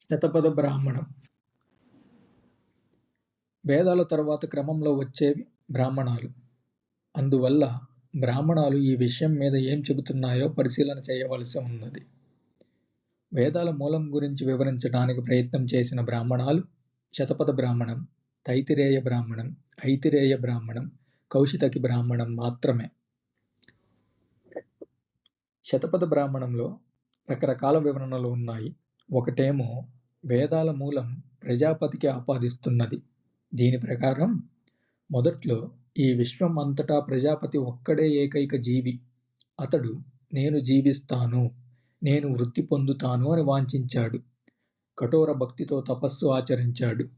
శతపథ బ్రాహ్మణం. వేదాల తర్వాత క్రమంలో వచ్చేవి బ్రాహ్మణాలు. అందువల్ల బ్రాహ్మణాలు ఈ విషయం మీద ఏం చెబుతున్నాయో పరిశీలన చేయవలసి ఉన్నది. వేదాల మూలం గురించి వివరించడానికి ప్రయత్నం చేసిన బ్రాహ్మణాలు శతపథ బ్రాహ్మణం తైతిరేయ బ్రాహ్మణం ఐతిరేయ బ్రాహ్మణం కౌశితకి బ్రాహ్మణం మాత్రమే. శతపథ బ్రాహ్మణంలో రకరకాల వివరణలు ఉన్నాయి. ఒకటేమో వేదాల మూలం ప్రజాపతికి ఆపాదిస్తున్నది. దీని ప్రకారం మొదట్లో ఈ విశ్వం అంతటా ప్రజాపతి ఒక్కడే ఏకైక జీవి. అతడు నేను జీవిస్తాను నేను వృత్తి పొందుతాను అని వాంఛించాడు. కఠోర భక్తితో తపస్సు ఆచరించాడు.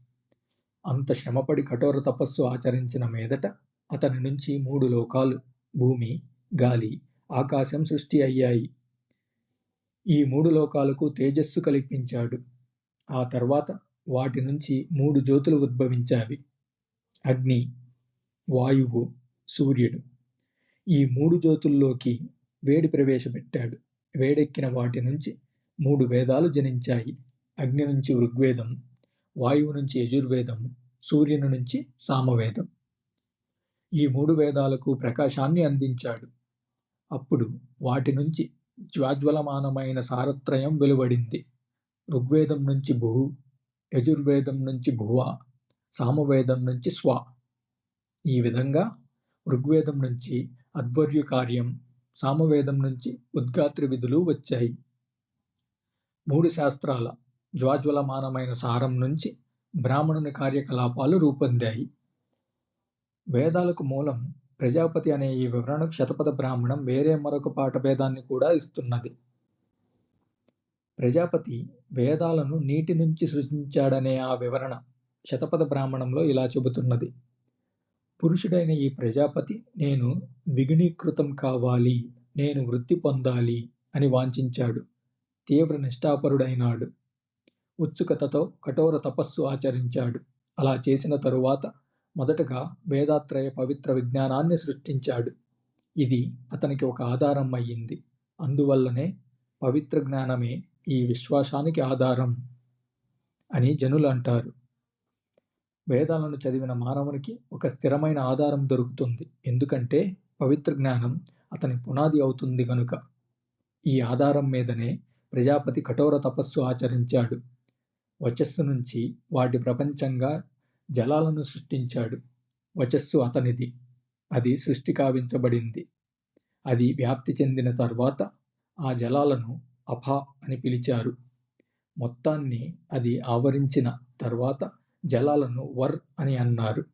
అంత శ్రమపడి కఠోర తపస్సు ఆచరించిన మీదట అతని నుంచి మూడు లోకాలు భూమి గాలి ఆకాశం సృష్టి అయ్యాయి. ఈ మూడు లోకాలకు తేజస్సు కల్పించాడు. ఆ తర్వాత వాటి నుంచి మూడు జ్యోతులు ఉద్భవించావి. అగ్ని వాయువు సూర్యుడు. ఈ మూడు జ్యోతుల్లోకి వేడి ప్రవేశపెట్టాడు. వేడెక్కిన వాటి నుంచి మూడు వేదాలు జనించాయి. అగ్ని నుంచి ఋగ్వేదం వాయువు నుంచి యజుర్వేదం సూర్యుని నుంచి సామవేదం. ఈ మూడు వేదాలకు ప్రకాశాన్ని అందించాడు. అప్పుడు వాటి నుంచి జ్వాజ్వలమానమైన సారత్రయం వెలువడింది. ఋగ్వేదం నుంచి భూ యజుర్వేదం నుంచి భువ సామవేదం నుంచి స్వ. ఈ విధంగా ఋగ్వేదం నుంచి అధ్వర్యు కార్యం సామవేదం నుంచి ఉద్గాత్రి విధులు వచ్చాయి. మూడు శాస్త్రాల జ్వాజ్వలమానమైన సారం నుంచి బ్రాహ్మణుని కార్యకలాపాలు రూపొందాయి. వేదాలకు మూలం ప్రజాపతి అనే ఈ వివరణ శతపథ బ్రాహ్మణం వేరే మరొక పాఠభేదాన్ని కూడా ఇస్తున్నది. ప్రజాపతి వేదాలను నీటి నుంచి సృష్టించాడనే ఆ వివరణ శతపథ బ్రాహ్మణంలో ఇలా చెబుతున్నది. పురుషుడైన ఈ ప్రజాపతి నేను ద్విగుణీకృతం కావాలి నేను వృత్తి పొందాలి అని వాంఛించాడు. తీవ్ర నిష్ఠాపరుడైనాడు. ఉత్సుకతతో కఠోర తపస్సు ఆచరించాడు. అలా చేసిన తరువాత మొదటగా వేదాత్రయ పవిత్ర విజ్ఞానాన్ని సృష్టించాడు. ఇది అతనికి ఒక ఆధారం అయ్యింది. అందువల్లనే పవిత్ర జ్ఞానమే ఈ విశ్వాసానికి ఆధారం అని జనులు అంటారు. వేదాలను చదివిన మానవునికి ఒక స్థిరమైన ఆధారం దొరుకుతుంది. ఎందుకంటే పవిత్ర జ్ఞానం అతని పునాది అవుతుంది కనుక ఈ ఆధారం మీదనే ప్రజాపతి కఠోర తపస్సు ఆచరించాడు. వచస్సు నుంచి వాటి ప్రపంచంగా జలాలను సృష్టించాడు. వచస్సు అతనిది. అది సృష్టి కావించబడింది అది వ్యాప్తి చెందిన తర్వాత ఆ జలాలను అఫ అని పిలిచారు. మొత్తాన్ని అది ఆవరించిన తర్వాత జలాలను వర్ అని అన్నారు.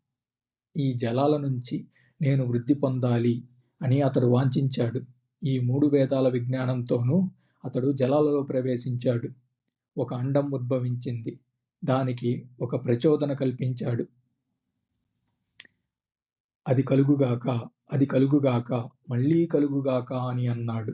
ఈ జలాల నుంచి నేను వృద్ధి పొందాలి అని అతడు వాంఛించాడు. ఈ మూడు వేదాల విజ్ఞానంతోనూ అతడు జలాలలో ప్రవేశించాడు. ఒక అండం ఉద్భవించింది. దానికి ఒక ప్రచోదన కల్పించాడు. అది కలుగుగాక అది కలుగుగాక మళ్ళీ కలుగుగాక అని అన్నాడు.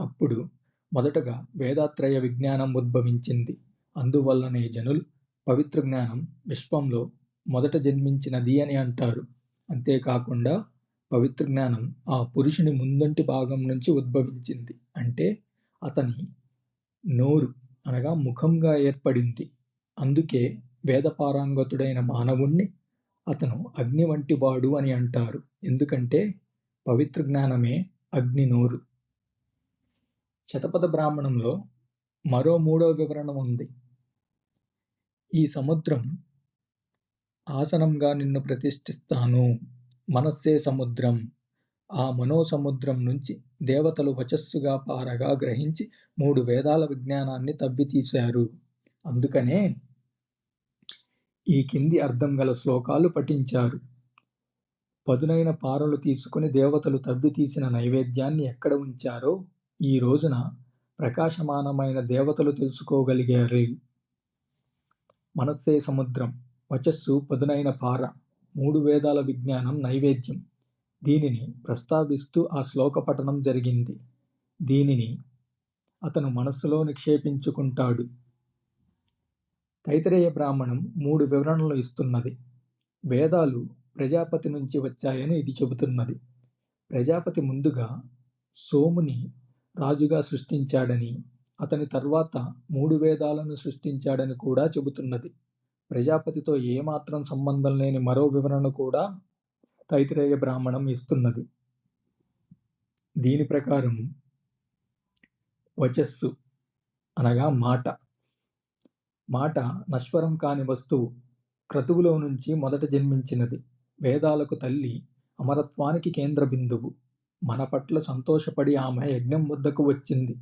అప్పుడు మొదటగా వేదాత్రయ విజ్ఞానం ఉద్భవించింది. అందువల్లనే జనులు పవిత్ర జ్ఞానం విశ్వంలో మొదట జన్మించినది అని అంటారు. అంతేకాకుండా పవిత్ర జ్ఞానం ఆ పురుషుని ముందంటి భాగం నుంచి ఉద్భవించింది. అంటే అతని నోరు అనగా ముఖంగా ఏర్పడింది. అందుకే వేదపారాంగతుడైన మానవుణ్ణి అతను అగ్ని వంటివాడు అని అంటారు. ఎందుకంటే పవిత్ర జ్ఞానమే అగ్ని నోరు. శతపథ బ్రాహ్మణంలో మరో మూడో వివరణ ఉంది. ఈ సముద్రం ఆసనంగా నిన్ను ప్రతిష్ఠిస్తాను. మనస్సే సముద్రం. ఆ మనోసముద్రం నుంచి దేవతలు వచస్సుగా పారగా గ్రహించి మూడు వేదాల విజ్ఞానాన్ని తవ్వితీశారు. అందుకనే ఈ కింది అర్థం గల శ్లోకాలు పఠించారు. పదునైన పారలు తీసుకుని దేవతలు తవ్వి తీసిన నైవేద్యాన్ని ఎక్కడ ఉంచారో ఈ రోజున ప్రకాశమానమైన దేవతలు తెలుసుకోగలిగారు. మనస్సే సముద్రం వచస్సు పదునైన పార మూడు వేదాల విజ్ఞానం నైవేద్యం. దీనిని ప్రస్తావిస్తూ ఆ శ్లోక పఠనం జరిగింది. దీనిని అతను మనస్సులో నిక్షేపించుకుంటాడు. తైతరేయ బ్రాహ్మణం మూడు వివరణలు ఇస్తున్నది. వేదాలు ప్రజాపతి నుంచి వచ్చాయని ఇది చెబుతున్నది. ప్రజాపతి ముందుగా సోముని రాజుగా సృష్టించాడని అతని తర్వాత మూడు వేదాలను సృష్టించాడని కూడా చెబుతున్నది. ప్రజాపతితో ఏమాత్రం సంబంధం లేని మరో వివరణ కూడా తైతిరేయ బ్రాహ్మణం ఇస్తున్నది. దీని ప్రకారం వచస్సు అనగా మాట. మాట నశ్వరం కాని వస్తువు క్రతువులో నుంచి మొదట జన్మించినది. వేదాలకు తల్లి అమరత్వానికి కేంద్ర బిందువు. మన పట్ల సంతోషపడి ఆమె యజ్ఞం వద్దకు వచ్చింది.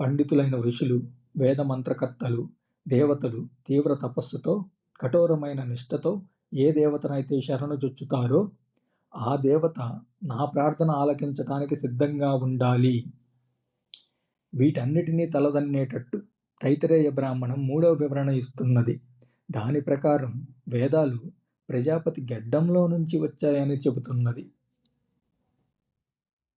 పండితులైన ఋషులు వేద మంత్రకర్తలు దేవతలు తీవ్ర తపస్సుతో కఠోరమైన నిష్ఠతో ఏ దేవతనైతే శరణు చొచ్చుతారో ఆ దేవత నా ప్రార్థన ఆలకించటానికి సిద్ధంగా ఉండాలి. వీటన్నిటినీ తలదన్నేటట్టు తైతరేయ బ్రాహ్మణం మూడవ వివరణ ఇస్తున్నది. దాని ప్రకారం వేదాలు ప్రజాపతి గెడ్డంలో నుంచి వచ్చాయని చెబుతున్నది.